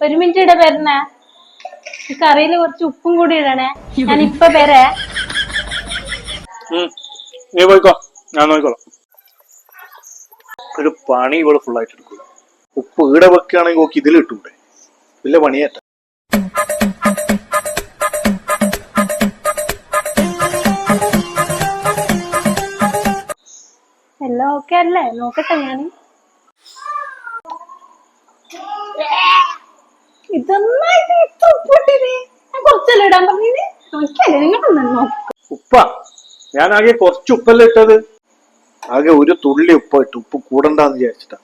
ഒരു മിനിറ്റ് ഇട വരണേ. ഈ കറിയിൽ കുറച്ച് ഉപ്പും കൂടി ഇടണേ. ഞാൻ ഇപ്പൊ വരേ. നീ പോയിക്കോ. ഞാൻ നോക്കിക്കോളാം. ഒരു പണി ഇവൾ ഫുള്ളായിട്ട് ആയിട്ട് എടുക്കൂല ഉപ്പ് ഈടെ വെക്കുകയാണെങ്കിൽ നോക്കി ഇതിൽ ഇട്ടൂടെ വലിയ പണിയേറ്റ. എല്ലാം ഓക്കെ അല്ലേ? നോക്കട്ടെ ഞാൻ ഉപ്പല്ല കുറച്ചല്ലേ ഇടാൻ നോക്കി. ഉപ്പ ഞാൻ കുറച്ച് ഉപ്പല്ലേ ഇട്ടത്? ആകെ ഒരു തുള്ളി ഉപ്പ ഇട്ടു ഉപ്പ് കൂടണ്ടെന്ന് വിചാരിച്ചിട്ടാ.